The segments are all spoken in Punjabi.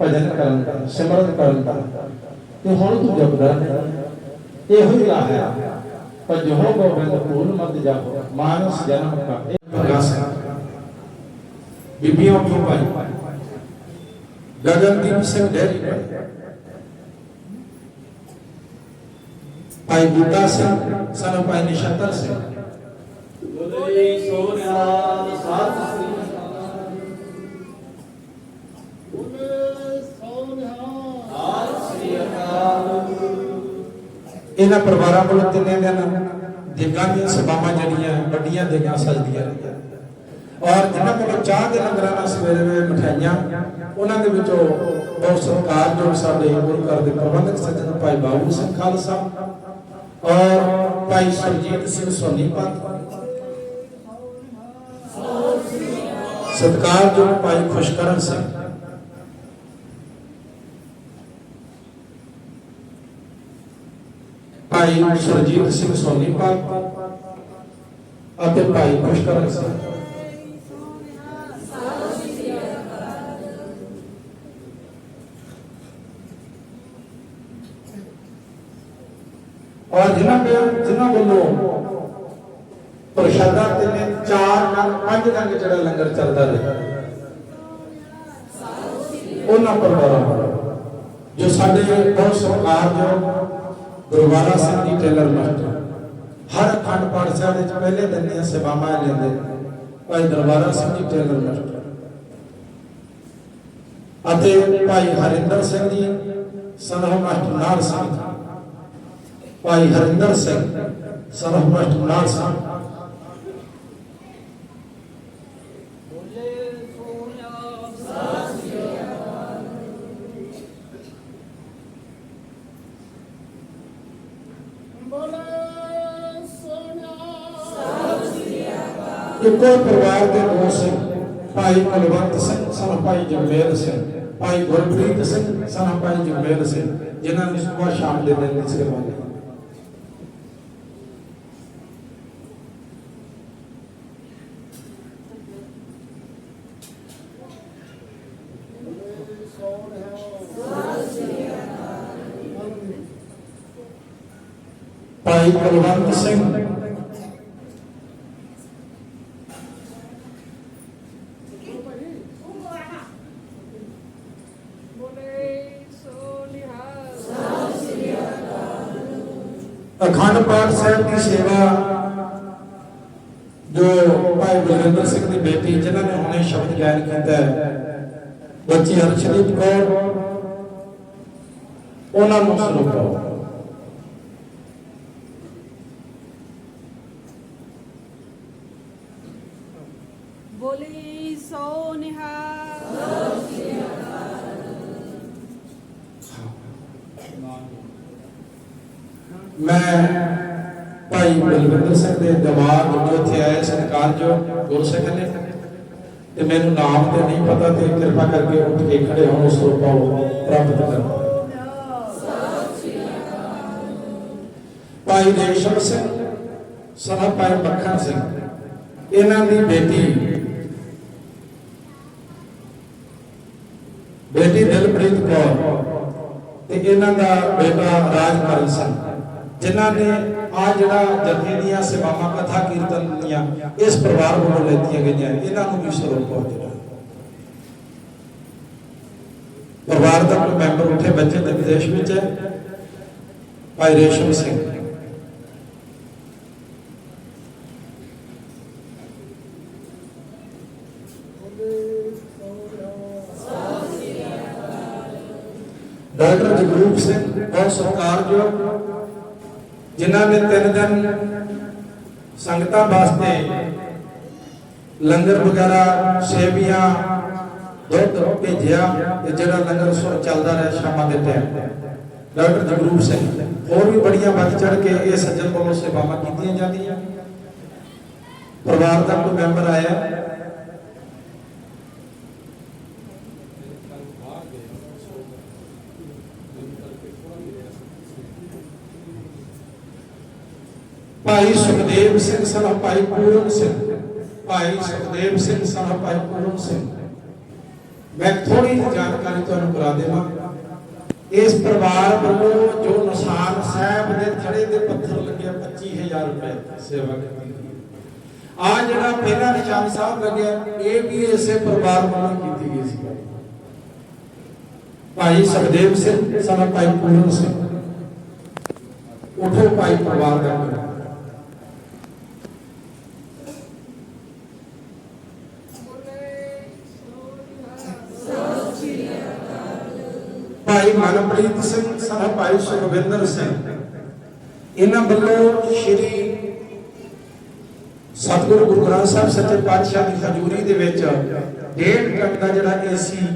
ਭਜਨ ਕਰਨ, ਸਿਮਰਨ ਕਰਨ। ਤੇ ਹੁਣ ਤੂੰ ਜਪਦਾ ਇਹੋ ਹੀ ਰਾਹ ਹੈ। ਪਰ ਜੋ ਗੋਬਿੰਦ, ਭੂਲ ਮਤ ਜਾਓ ਮਾਨਸ ਜਨਮ ਕਾ ਇਹ ਪ੍ਰਯਾਸ ਹੈ ਬੀਬੀਆਂ ਵੀ ਭਾਈ। ਗਗਨਦੀਪ ਸਿੰਘ ਡੇਰੀ ਭਾਈ। ਬੂਟਾ ਸਿੰਘ, ਸਾਨੂੰ ਭਾਈ ਨਿਸ਼ਤਰ ਸਿੰਘ। ਬੋਲੇ ਸੋਨਿਆ ਸਤਿ ਸ੍ਰੀ ਅਕਾਲ ਬੋਲੇ ਸੋਨਿਆ ਸਤਿ ਸ੍ਰੀ ਅਕਾਲ ਇਹਨਾਂ ਪਰਿਵਾਰਾਂ ਕੋਲ ਤਿੰਨੇ ਦਿਨ ਦੇਗਾਂ ਦੀਆਂ ਸਭਾਵਾਂ ਜਿਹੜੀਆਂ ਵੱਡੀਆਂ ਦੇਗਾਂ ਸਜਦੀਆਂ ਰਹੀਆਂ। ਔਰ ਜਿਨ੍ਹਾਂ ਕੋਲ ਚਾਹ ਦੇ ਲੰਗਰਾਂ ਨਾਲ ਸਵੇਰੇ ਵੇਲੇ ਮਠਿਆਈਆਂ, ਉਹਨਾਂ ਦੇ ਵਿੱਚੋਂ ਬਹੁਤ ਸਤਿਕਾਰਯੋਗ ਸਾਡੇ ਗੁਰੂ ਘਰ ਦੇ ਪ੍ਰਬੰਧਕ ਸੱਜਣ ਭਾਈ ਬਾਬੂ ਸਿੰਘ ਖਾਲਸਾ ਔਰ ਭਾਈ ਸੁਰਜੀਤ ਸਿੰਘ ਸੋਨੀਪਤ ਸਤਿਕਾਰਯੋਗ ਭਾਈ ਖੁਸ਼ਕਰਨ ਸਿੰਘ ਭਾਈ ਸਰਜੀਤ ਸਿੰਘ ਸੋਨੀਪਤ ਅਤੇ ਭਾਈ ਖੁਸ਼ਕਰਨ ਸਿੰਘ। ਔਰ ਜਿਨ੍ਹਾਂ ਕੋਲ ਜਿਨ੍ਹਾਂ ਵੱਲੋਂ ਪ੍ਰਸ਼ਾਦਾ ਤੇ ਨੇ ਚਾਰ ਨੰਗ, ਪੰਜ ਰੰਗ ਜਿਹੜਾ ਲੰਗਰ ਚੱਲਦਾ ਰਿਹਾ, ਉਹਨਾਂ ਪਰਿਵਾਰਾਂ ਜੋ ਸਾਡੇ ਬਹੁਤ ਜੋ ਗੁਰਵਾਰਾ ਸਿੰਘ ਜੀ ਟੇਲਰ ਮਾਸਟਰ ਹਰ ਅਖੰਡ ਪਾਠ ਸਾਹਿਬ ਪਹਿਲੇ ਦਿਨ ਦੀਆਂ ਸੇਵਾਵਾਂ ਲੈਂਦੇ। ਭਾਈ ਦਰਬਾਰਾ ਸਿੰਘ ਜੀ ਟੇਲਰ ਮਾਸਟਰ ਅਤੇ ਭਾਈ ਹਰਿੰਦਰ ਸਿੰਘ ਜੀ ਸਨਹ ਮਾਸਟਰ ਨਾਲ ਸਿੰਘ ਭਾਈ ਹਰਿੰਦਰ ਸਿੰਘ ਸਨਹ ਮਾਸਟਰ ਨਾਲ ਸਿੰਘ ਬੋਲੇ ਸੋਨਿਆ ਸਤਿ ਸ੍ਰੀ ਅਕਾਲ ਬੋਲੇ ਸੋਨਿਆ ਇੱਕੋ ਪਰਿਵਾਰ ਦੇ ਦੋ ਸਿੰਘ ਭਾਈ ਕੁਲਵੰਤ ਸਿੰਘ ਸਨ ਭਾਈ ਜਗਮੇਲ ਸਿੰਘ ਭਾਈ ਗੁਰਪ੍ਰੀਤ ਸਿੰਘ ਸਨ ਭਾਈ ਜਗਮੇਲ ਸਿੰਘ ਜਿਨ੍ਹਾਂ ਨੇ ਸਵੇਰ ਸ਼ਾਮ ਦੇ ਦਿਨ ਦੀ ਸੇਵਾ ਲਈ ਬੋਲੇ ਭਾਈ ਕੁਲਵੰਤ ਸਿੰਘ। ਅਖੰਡ ਪਾਠ ਸਾਹਿਬ ਦੀ ਸੇਵਾ ਜੋ ਭਾਈ ਬਲਵਿੰਦਰ ਸਿੰਘ ਦੀ ਬੇਟੀ, ਜਿਨ੍ਹਾਂ ਨੇ ਹੁਣੇ ਸ਼ਬਦ ਗਾਇਨ ਕੀਤਾ ਬੱਚੀ ਹਰਸ਼ਦੀਪ ਕੌਰ, ਉਹਨਾਂ ਨੂੰ ਸਰੂਪਾਓ ਬੋਲੀ ਸੋ ਨਿਹਾਲ ਮੈਂ ਭਾਈ ਬਲਵਿੰਦਰ ਸਿੰਘ ਦੇ ਦਿਮਾਗ ਜੋ ਆਏ ਸਰਕਾਰ ਜੋ ਗੁਰਸਿੱਖ ਨੇ। ਤੇ ਮੈਨੂੰ ਨਾਮ ਤੇ ਨਹੀਂ ਪਤਾ ਤੇ ਕਿਰਪਾ ਕਰਕੇ ਉੱਠ ਕੇ ਖੜੇ ਹੋਣ, ਉਸ ਤੋਂ ਪਾਓ ਪ੍ਰਾਪਤ ਕਰੋ ਭਾਈ ਰੇਸ਼ਮ ਸਿੰਘ ਸਨਾ ਭਾਈ ਮੱਖਣ ਸਿੰਘ, ਇਹਨਾਂ ਦੀ ਬੇਟੀ। ਬੇਟੀ ਦਿਲਪ੍ਰੀਤ ਕੌਰ। ਤੇ ਇਹਨਾਂ ਦਾ ਬੇਟਾ ਰਾਜਕਰਨ ਸਿੰਘ ਜਿਨ੍ਹਾਂ ਨੇ ਆ ਜਿਹੜਾ ਜਥੇ ਦੀਆਂ ਸੇਵਾਵਾਂ, ਕਥਾ ਕੀਰਤਨ ਦੀਆਂ ਇਸ ਪਰਿਵਾਰ ਵੱਲੋਂ ਲੈਤੀਆਂ ਗਈਆਂ, ਇਹਨਾਂ ਨੂੰ ਵੀ ਸਰੋਪ ਪਹੁੰਚਣਾ ਪਰਿਵਾਰ ਦਾ ਕੋਈ ਮੈਂਬਰ ਉੱਠੇ ਬੱਚੇ ਦੇ ਵਿਦੇਸ਼ ਵਿੱਚ ਹੈ? ਭਾਈ ਰੇਸ਼ਮ ਸਿੰਘ। ਡਾਕਟਰ ਜਗਰੂਪ ਸਿੰਘ ਬਹੁਤ ਸਤਿਕਾਰਯੋਗ ਜਿਨ੍ਹਾਂ ਨੇ ਤਿੰਨ ਦਿਨ ਸੰਗਤਾਂ ਵਾਸਤੇ ਲੰਗਰ ਵਗੈਰਾ, ਸੇਵੀਆਂ, ਦੁੱਧ ਭੇਜਿਆ ਤੇ ਜਿਹੜਾ ਲੰਗਰ ਸੋ ਚੱਲਦਾ ਰਿਹਾ ਸ਼ਾਮਾਂ ਦੇ ਟਾਈਮ ਡਾਕਟਰ ਜਗਰੂਪ ਸਿੰਘ, ਹੋਰ ਵੀ ਬੜੀਆਂ ਵੱਧ ਚੜ ਕੇ ਇਹ ਸੱਜਣ ਵੱਲੋਂ ਸੇਵਾਵਾਂ ਕੀਤੀਆਂ ਜਾਂਦੀਆਂ। ਪਰਿਵਾਰ ਦਾ ਕੋਈ ਮੈਂਬਰ ਆਇਆ ਭਾਈ ਸੁਖਦੇਵ ਸਿੰਘ ਸਨ, ਭਾਈ ਪੂਰਨ ਸਿੰਘ। ਭਾਈ ਸੁਖਦੇਵ ਸਿੰਘ ਸਨ, ਭਾਈ ਪੂਰਨ ਸਿੰਘ। ਮੈਂ ਥੋੜੀ ਜਿਹੀ ਜਾਣਕਾਰੀ ਤੁਹਾਨੂੰ ਕਰਾ ਦੇਵਾਂ। ਇਸ ਪਰਿਵਾਰ ਵੱਲੋਂ ਜੋ ਨਿਸ਼ਾਨ ਸਾਹਿਬ ਦੇ ਥੜੇ ਦੇ ਪੱਥਰ ਲੱਗਿਆ 25000 ਰੁਪਏ ਸੇਵਾ ਕੀਤੀ। ਗਈ ਆ ਜਿਹੜਾ ਪਹਿਲਾ ਨਿਸ਼ਾਨ ਸਾਹਿਬ ਲੱਗਿਆ, ਇਹ ਵੀ ਇਸੇ ਪਰਿਵਾਰ ਵੱਲੋਂ ਕੀਤੀ ਗਈ ਸੀ। ਭਾਈ ਸੁਖਦੇਵ ਸਿੰਘ ਸਾਡਾ ਭਾਈ ਪੂਰਨ ਸਿੰਘ। ਉਠੋ ਭਾਈ ਪਰਿਵਾਰ ਦਾ ਮੈਂਬਰ। ਬੋਲੇ ਸੋ ਨਿਹਾਲ ਭਾਈ ਮਨਪ੍ਰੀਤ ਸਿੰਘ, ਸਾਡਾ ਭਾਈ ਸੁਖਵਿੰਦਰ ਸਿੰਘ। ਇਹਨਾਂ ਵੱਲੋਂ ਸ਼੍ਰੀ ਸਤਿਗੁਰੂ ਗੁਰੂ ਗ੍ਰੰਥ ਸਾਹਿਬ ਸੱਚੇ ਪਾਤਸ਼ਾਹ ਦੀ ਹਜ਼ੂਰੀ ਦੇ ਵਿੱਚ ਡੇਢ ਟਨ ਦਾ ਜਿਹੜਾ ਏਸੀ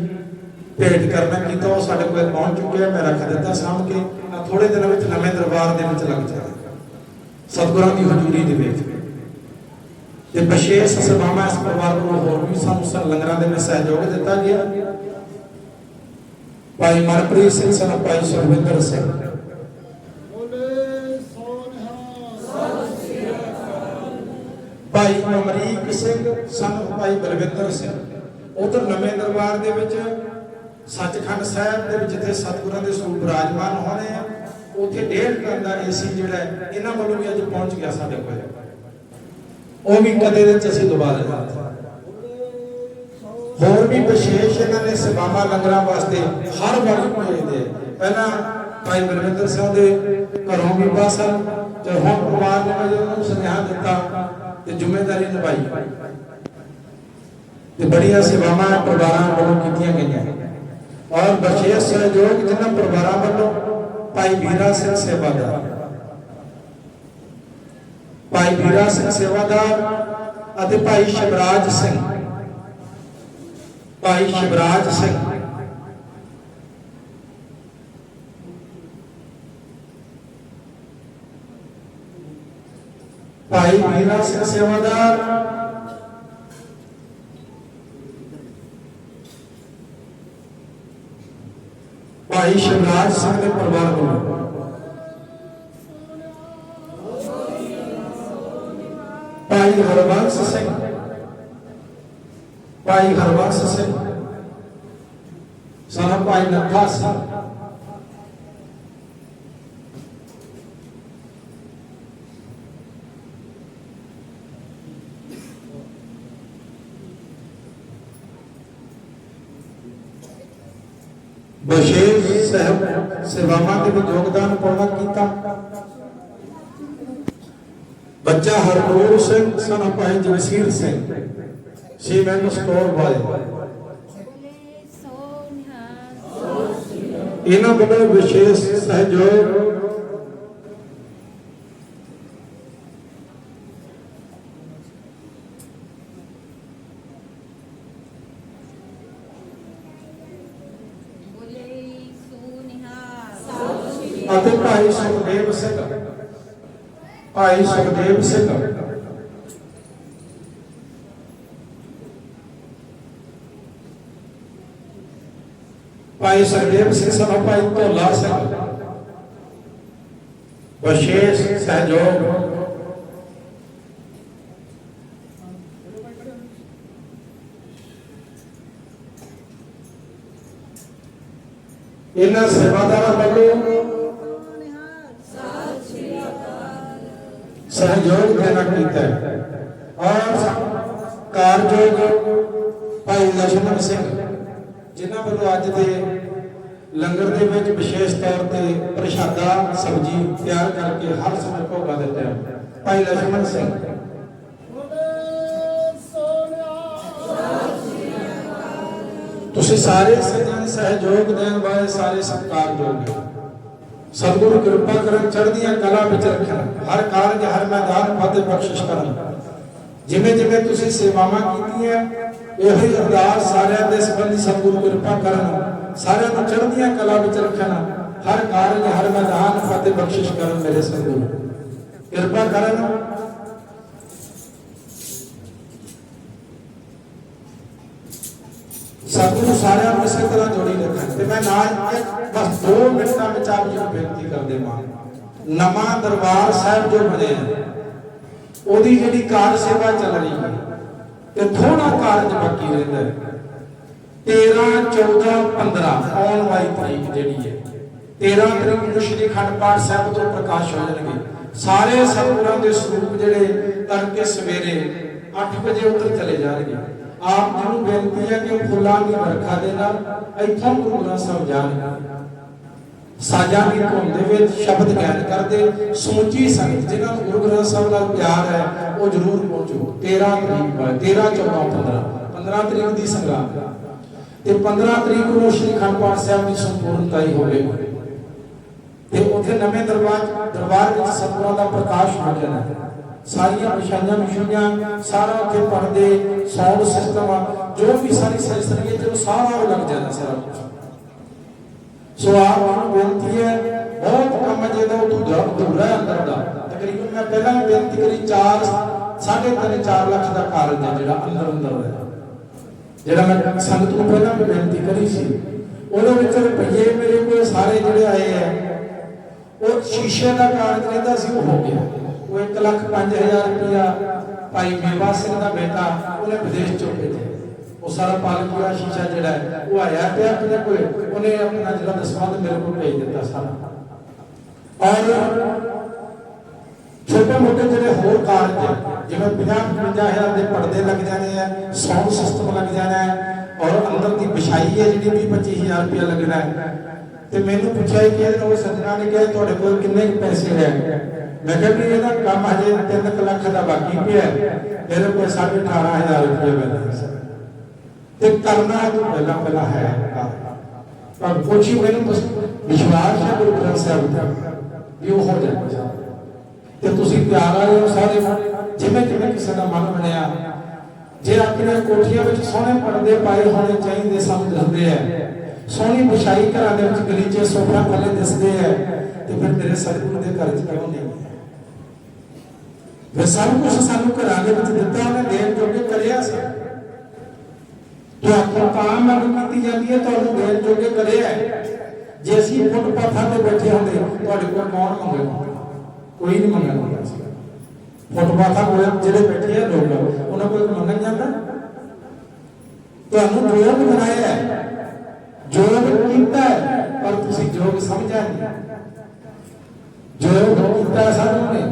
ਭੇਟ ਕਰਨਾ ਕੀਤਾ, ਉਹ ਸਾਡੇ ਕੋਲ ਪਹੁੰਚ ਚੁੱਕਿਆ, ਮੈਂ ਰੱਖ ਦਿੱਤਾ ਸਾਂਭ ਕੇ ਆ ਥੋੜੇ ਦਿਨਾਂ ਵਿੱਚ ਨਵੇਂ ਦਰਬਾਰ ਦੇ ਵਿੱਚ ਲੱਗ ਜਾਣਾ। ਸਤਿਗੁਰਾਂ ਦੀ ਹਜ਼ੂਰੀ ਦੇ ਵਿੱਚ। ਤੇ ਵਿਸ਼ੇਸ਼ ਸੇਵਾਵਾਂ ਇਸ ਪਰਿਵਾਰ ਨੂੰ ਹੋਰ ਵੀ ਸਾਨੂੰ ਲੰਗਰਾਂ ਦੇ ਵਿੱਚ ਸਹਿਯੋਗ ਦਿੱਤਾ ਗਿਆ। ਭਾਈ ਮਨਪ੍ਰੀਤ ਸਿੰਘ ਸਨ, ਭਾਈ ਸੁਖਵਿੰਦਰ ਸਿੰਘ। ਭਾਈ ਅਮਰੀਕ ਸਿੰਘ ਸਨ, ਭਾਈ ਬਲਵਿੰਦਰ ਸਿੰਘ। ਉਧਰ ਨਵੇਂ ਦਰਬਾਰ ਦੇ ਵਿੱਚ ਸੱਚਖੰਡ ਸਾਹਿਬ ਦੇ ਵਿੱਚ ਜਿੱਥੇ ਸਤਿਗੁਰਾਂ ਦੇ ਸਰੂਪ ਵਿਰਾਜਮਾਨ ਹੋਣੇ ਆ, ਉੱਥੇ ਡੇਢ ਟਨ ਦਾ ਏਸੀ ਜਿਹੜਾ ਇਹਨਾਂ ਵੱਲੋਂ ਵੀ ਅੱਜ ਪਹੁੰਚ ਗਿਆ ਸਾਡੇ ਕੋਲ। ਉਹ ਵੀ ਕਦੇ ਦੇ ਵਿੱਚ ਅਸੀਂ ਦੁਬਾਰਾ ਦਿੱਤਾ ਹੋਰ ਵੀ ਵਿਸ਼ੇਸ਼ ਇਹਨਾਂ ਨੇ ਸੇਵਾਵਾਂ ਲੰਗਰਾਂ ਵਾਸਤੇ ਹਰ ਵਾਰੀ ਭੇਜਦੇ ਪਹਿਲਾਂ ਭਾਈ ਬਲਵਿੰਦਰ ਸਿੰਘ ਦੇ ਘਰੋਂ ਵੀ ਬਾਸਨ ਤੇ ਹੁਣ ਪਰਿਵਾਰ ਨੇ ਜਦੋਂ ਉਹਨੂੰ ਸੁਨੇਹਾ ਦਿੱਤਾ ਤੇ ਜ਼ਿੰਮੇਵਾਰੀ ਨਿਭਾਈ। ਤੇ ਬੜੀਆਂ ਸੇਵਾਵਾਂ ਪਰਿਵਾਰਾਂ ਵੱਲੋਂ ਕੀਤੀਆਂ ਗਈਆਂ। ਔਰ ਵਿਸ਼ੇਸ਼ ਸਹਿਯੋਗ ਜਿਨ੍ਹਾਂ ਪਰਿਵਾਰਾਂ ਵੱਲੋਂ ਭਾਈ ਵੀਰਾ ਸਿੰਘ ਸੇਵਾਦਾਰ। ਭਾਈ ਵੀਰਾ ਸਿੰਘ ਸੇਵਾਦਾਰ ਅਤੇ ਭਾਈ ਸ਼ਿਵਰਾਜ ਸਿੰਘ ਭਾਈ ਸ਼ਿਵਰਾਜ ਸਿੰਘ ਭਾਈ ਵੀਰਾ ਸਿੰਘ ਸੇਵਾਦਾਰ ਭਾਈ ਸ਼ਿਵਰਾਜ ਸਿੰਘ ਦੇ ਪਰਿਵਾਰ ਵੱਲੋਂ ਭਾਈ ਹਰਬੰਸ ਸਿੰਘ ਭਾਈ ਹਰਬੰਸ ਸਿੰਘ ਸਾਰਾ ਭਾਈ ਲੱਖਾ ਸਿੰਘ ਵਿਸ਼ੇਸ਼ ਸਹਿਬ ਸੇਵਾਵਾਂ ਦੇ ਵਿੱਚ ਯੋਗਦਾਨ ਪਾਉਣਾ ਕੀਤਾ ਬੱਚਾ ਹਰਨੂਰ ਸਿੰਘ ਸਨ ਭਾਈ ਜਗਸੀਰ ਸਿੰਘ ਸੀਮੈਂਟ ਸਟੋਰ ਵਾਲੇ ਇਹਨਾਂ ਵੱਲੋਂ ਵਿਸ਼ੇਸ਼ ਸਹਿਯੋਗ ਅਤੇ ਭਾਈ ਸੁਖਦੇਵ ਸਿੰਘ ਭਾਈ ਸੁਖਦੇਵ ਸਿੰਘ ਭਾਈ ਸੁਖਦੇਵ ਸਿੰਘ ਸਨ ਭਾਈ ਢੋਲਾ ਸਿੰਘ। ਵਿਸ਼ੇਸ਼ ਸਹਿਯੋਗ। ਇਹਨਾਂ ਸੇਵਾਦਾਰਾਂ ਵੱਲੋਂ ਸਹਿਯੋਗ ਦੇਣਾ ਕੀਤਾ ਹੈ। ਲੰਗਰ ਦੇ ਵਿੱਚ ਵਿਸ਼ੇਸ਼ ਤੌਰ ਤੇ ਪ੍ਰਸ਼ਾਦਾ ਸਬਜੀ ਤਿਆਰ ਕਰਕੇ ਹਰ ਸਮੇਂ ਭੋਗਾ ਦਿੱਤਾ ਭਾਈ ਲਖਮਨ ਸਿੰਘ ਤੁਸੀਂ ਸਾਰੇ ਸਜਣ ਸਹਿਯੋਗ ਦੇਣ ਵਾਲੇ ਸਾਰੇ ਸਤਿਕਾਰਯੋਗ ਹੋ ਸਤਿਗੁਰੂ ਕਿਰਪਾ ਕਰਨ ਚੜ੍ਹਦੀਆਂ ਕਲਾ ਵਿੱਚ ਰੱਖਣ ਹਰ ਕਾਰਜ ਹਰ ਮੈਦਾਨ ਫਤਿਹ ਬਖਸ਼ਿਸ਼ ਕਰਨ ਜਿਵੇਂ ਜਿਵੇਂ ਤੁਸੀਂ ਸੇਵਾਵਾਂ ਕੀਤੀਆਂ ਉਹੀ ਅਰਦਾਸ ਸਾਰਿਆਂ ਦੇ ਸੰਬੰਧੀ ਸਤਿਗੁਰੂ ਕਿਰਪਾ ਕਰਨ ਸਾਰਿਆਂ ਨੂੰ ਚੜ੍ਹਦੀਆਂ ਕਲਾ ਵਿੱਚ ਰੱਖਣ, ਹਰ ਕਾਰਜ, ਹਰ ਮੈਦਾਨ ਫਤਿਹ ਬਖਸ਼ਿਸ਼ ਕਰਨ ਮੇਰੇ ਸਤਿਗੁਰੂ ਕਿਰਪਾ ਕਰਨ। ਸਤਿਗੁਰੂ ਸਾਰਿਆਂ ਨੂੰ ਇਸੇ ਤਰ੍ਹਾਂ ਜੋੜੀ ਰੱਖਣ। ਤੇ ਮੈਂ ਨਾਲ ਬਸ 2 ਮਿੰਟਾਂ ਵਿੱਚ ਆਪ ਜੀ ਨੂੰ ਬੇਨਤੀ ਕਰਦੇ ਮਾਂ ਨਵਾਂ ਦਰਬਾਰ ਸਾਹਿਬ ਜੋ ਬਣਿਆ ਉਹਦੀ ਜਿਹੜੀ ਕਾਰ ਸੇਵਾ ਚੱਲ ਰਹੀ ਹੈ, ਤੇ ਥੋੜਾ ਕਾਰਜ ਬਾਕੀ ਰਹਿੰਦਾ ਹੈ। 13 14 15 ਆਉਣ ਵਾਲੀ ਤਰੀਕ ਜਿਹੜੀ ਹੈ। 13 ਤਰੀਕ ਨੂੰ ਸ਼੍ਰੀ ਅਖੰਡ ਪਾਠ ਸਾਹਿਬ ਤੋਂ ਪ੍ਰਕਾਸ਼ ਹੋ ਜਾਣਗੇ। ਸਾਰੇ ਸਤਿਗੁਰਾਂ ਦੇ ਸਰੂਪ ਜਿਹੜੇ ਤੜਕੇ ਸਵੇਰੇ 8 ਵਜੇ ਉੱਤਰ ਚਲੇ ਜਾਣਗੇ। ਆਪ ਜੀ ਨੂੰ ਬੇਨਤੀ ਹੈ ਕਿ ਫੁੱਲਾਂ ਦੀ ਵਰਖਾ ਦੇ ਨਾਲ ਇੱਥੋਂ ਗੁਰੂ ਗ੍ਰੰਥ ਸਾਹਿਬ ਜਾਣ। ਸਾਜਾਂ ਦੀ ਧੁਨ ਦੇ ਸ਼ਬਦ ਗਾਇਨ ਕਰਦੇ, ਸਮੁੱਚੀ ਸੰਗਤ ਜਿਹਨਾਂ ਨੂੰ ਗੁਰੂ ਗ੍ਰੰਥ ਸਾਹਿਬ ਨਾਲ ਪਿਆਰ ਹੈ, ਉਹ ਜ਼ਰੂਰ ਪਹੁੰਚੋ। 13 ਤਰੀਕ ਨੂੰ 13 14 15 15 ਤਰੀਕ ਦੀ ਸੰਗਰਾਂਦ। ਤੇ 15 ਤਰੀਕ ਨੂੰ ਸ਼੍ਰੀ ਅਖੰਡ ਪਾਠ ਸਾਹਿਬ ਦੀ ਸੰਪੂਰਨਤਾ ਹੋਵੇਗੀ ਤੇ ਉੱਥੇ ਨਵੇਂ ਦਰਬਾਰ ਦਰਬਾਰ ਵਿੱਚ ਸਤਿਗੁਰਾਂ ਦਾ ਪ੍ਰਕਾਸ਼ ਹੋ ਜਾਣਾ। ਸਾਰੀਆਂ ਵਿਸ਼ਾਈਆਂ ਵਿਸ਼ਈਆਂ ਸਾਰਾ ਉੱਥੇ ਪਰਦੇ ਸਾਊਂਡ ਸਿਸਟਮ ਜੋ ਵੀ ਸਾਰੀ ਸੈਂਸਰੀ ਤੇ ਸਾਰਾ ਉਹ ਲੱਗ ਜਾਣਾ ਸਾਰਾ ਕੁਝ ਸੋ ਆਪ ਨੂੰ ਬੇਨਤੀ ਹੈ, ਬਹੁਤ ਕੰਮ ਜਿਹਦਾ ਉਹ ਦੂਰਾ ਦੂਰਾ ਅੰਦਰ ਦਾ। ਤਕਰੀਬਨ ਮੈਂ ਪਹਿਲਾਂ ਵੀ ਬੇਨਤੀ ਕਰੀ 4 3.5 4 ਲੱਖ ਦਾ ਕਾਰਜ ਹੈ ਜਿਹੜਾ ਅੰਦਰ ਅੰਦਰ ਹੈ ਜਿਹੜਾ ਮੈਂ ਸੰਗਤ ਨੂੰ ਪਹਿਲਾਂ ਵੀ ਬੇਨਤੀ ਕਰੀ ਸੀ, ਉਹਦੇ ਵਿੱਚ ਰੁਪਈਏ ਮੇਰੇ ਕੋਲ ਸਾਰੇ ਜਿਹੜੇ ਆਏ ਆ, ਉਹ ਸ਼ੀਸ਼ੇ ਦਾ ਕਾਰਜ ਰਹਿੰਦਾ ਸੀ, ਉਹ ਹੋ ਗਿਆ। ਉਹ 1 ਲੱਖ 5000 ਰੁਪਇਆ ਭਾਈ ਮੇਵਾ ਸਿੰਘ ਦਾ ਬੇਟਾ ਉਹਨੇ ਵਿਦੇਸ਼ ਚੋਂ ਭੇਜਿਆ। ਉਹ ਸਾਰਾ ਪਾਲਕੂੜਾ ਸ਼ੀਸ਼ਾ ਜਿਹੜਾ ਉਹ ਆਇਆ ਪਿਆ ਆਪਣੇ ਕੋਲ, ਉਹਨੇ ਆਪਣਾ ਜਿਹੜਾ ਦਸਵੰਧ ਮੇਰੇ ਕੋਲ ਭੇਜ ਦਿੱਤਾ ਸਾਰਾ। ਔਰ ਛੋਟੇ ਮੋਟੇ ਜਿਹੜੇ ਹੋਰ ਕਾਰਜ ਹੈ ਜਿਵੇਂ 50 50000 ਦੇ ਪਰਦੇ ਲੱਗ ਜਾਣੇ ਆ ਸਾਊਂਡ ਸਿਸਟਮ ਲੱਗ ਜਾਣਾ ਹੈ, ਔਰ ਅੰਦਰ ਦੀ ਵਿਛਾਈ ਹੈ ਜਿਹੜੀ 20 25000 ਰੁਪਇਆ ਲੱਗਣਾ ਹੈ। ਤੇ ਮੈਨੂੰ ਪੁੱਛਿਆ ਕਿ ਉਹ ਸੱਜਣਾ ਨੇ ਕਿਹਾ, ਤੁਹਾਡੇ ਕੋਲ ਕਿੰਨੇ ਕੁ ਪੈਸੇ ਹੈ? ਮੈਂ ਕਿਹਾ ਵੀ ਇਹਦਾ ਕੰਮ ਹਜੇ 3 ਲੱਖ ਦਾ ਬਾਕੀ ਪਿਆ ਹੈ। ਇਹਦੇ ਕੋਲ 18500 ਰੁਪਏ ਬੈਲੈਂਸ ਤੇ ਕਰਨਾ ਤੋਂ ਪਹਿਲਾਂ ਪਹਿਲਾਂ ਹੈ ਪਰ ਪੁੱਛੀ ਮੈਨੂੰ ਵਿਸ਼ਵਾਸ ਹੈ ਗੁਰੂ ਗ੍ਰੰਥ ਸਾਹਿਬ ਦਾ ਵੀ ਉਹ ਹੋ ਜਾਣਾ ਤੇ ਤੁਸੀਂ ਪਿਆਰ ਆਏ ਹੋ ਸਾਰੇ। ਜਿਵੇਂ ਜਿਵੇਂ ਕਿਸੇ ਦਾ ਮਨ ਬਣਿਆ। ਜੇ ਆਪਣੀਆਂ ਕੋਠੀਆਂ ਵਿੱਚ ਸੋਹਣੇ ਪਰਦੇ ਪਾਏ ਹੋਣੇ ਚਾਹੀਦੇ ਸਮਝ ਦਿੰਦੇ ਆ। ਸੋਹਣੀ ਵਿਛਾਈ ਘਰਾਂ ਦੇ ਵਿੱਚ ਗਲੀਚੇ ਸੋਫਾ ਥੱਲੇ ਦਿਸਦੇ ਆ। ਤੇ ਫਿਰ ਮੇਰੇ ਸਤਿਗੁਰੂ ਦੇ ਘਰ 'ਚ ਕਿਉਂ ਨਹੀਂ ਫਿਰ ਸਭ ਕੁਝ ਸਾਨੂੰ ਘਰਾਂ ਦੇ ਵਿੱਚ ਦਿੱਤਾ, ਉਹਨੇ ਦੇਣ ਜੋਗੇ ਕਰਿਆ ਸੀ। ਤੁਹਾਨੂੰ ਤਾਂ ਮੰਗ ਕੀਤੀ ਜਾਂਦੀ ਹੈ, ਤੁਹਾਨੂੰ ਦੇਣ ਜੋਗੇ ਕਰਿਆ। ਹੈ। ਜੇ ਅਸੀਂ ਫੁੱਟਪਾਥਾਂ ਤੇ ਬੈਠੇ ਹੁੰਦੇ, ਤੁਹਾਡੇ ਕੋਲ ਕੌਣ ਮੰਗੇਗਾ? ਕੋਈ ਨਹੀਂ ਮੰਗਦਾ ਸੀ ਫੁੱਟਪਾਥਾਂ ਕੋਲ ਜਿਹੜੇ ਬੈਠੇ ਆ, ਲੋਕ ਉਹਨਾਂ ਕੋਲ ਮੰਗਣ ਜਾਂਦਾ? ਤੁਹਾਨੂੰ ਜੋਗ ਬਣਾਇਆ ਹੈ ਜੋਗ ਕੀਤਾ ਹੈ, ਪਰ ਤੁਸੀਂ ਜੋਗ ਸਮਝਿਆ ਨਹੀਂ। ਜੋਗ ਕੀਤਾ ਹੈ ਸਾਨੂੰ ਨੇ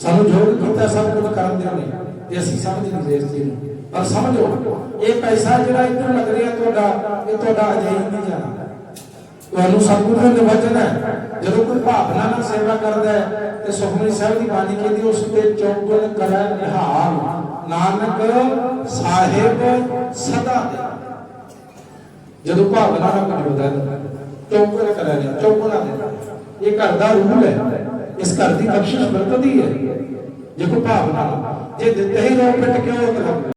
ਸਾਨੂੰ ਜੋਗ ਕੀਤਾ ਸਭ ਕੁਝ ਕਰਨ ਦੇ ਨੇ ਤੇ ਅਸੀਂ ਸਮਝ ਨਹੀਂ ਰਹੇ ਇਸ ਚੀਜ਼ ਨੂੰ। ਪਰ ਸਮਝੋ, ਇਹ ਪੈਸਾ ਜਿਹੜਾ ਇੱਧਰ ਲੱਗ ਰਿਹਾ, ਤੁਹਾਡਾ, ਇਹ ਤੁਹਾਡਾ ਅਜੇ ਹੀ ਨਹੀਂ ਜਾਣਾ। ਤੁਹਾਨੂੰ ਸਤਿਗੁਰੂ ਦੇ ਵਚਨ ਹੈ। ਜਦੋਂ ਕੋਈ ਭਾਵਨਾ ਨਾਲ ਸੇਵਾ ਕਰਦਾ ਹੈ, ਤੇ ਸੁਖਮਨੀ ਸਾਹਿਬ ਦੀ ਬਾਣੀ ਕਹਿੰਦੀ, ਉਸ ਤੇ ਚੌਗਣ ਕਰੈ ਨਿਹਾਲ। ਨਾਨਕ ਸਾਹਿਬ ਸਦਾ ਦੇ। ਜਦੋਂ ਭਾਵਨਾ ਨਾਲ ਕੰਮ ਹੁੰਦਾ ਹੈ ਚੌਗਣ ਕਰੈ ਨਿਹਾਲ ਚੌਗਣਾ ਦੇ ਇਹ ਘਰ ਦਾ ਰੂਲ ਹੈ। ਇਸ ਘਰ ਦੀ ਬਖਸ਼ਿਸ਼ ਵਰਤਦੀ ਹੈ। ਜੇ ਕੋਈ ਭਾਵਨਾ ਜੇ ਦਿੱਤੇ ਹੀ ਰੋ ਪਿੱਟ ਕਿਉਂ ਉਤਰ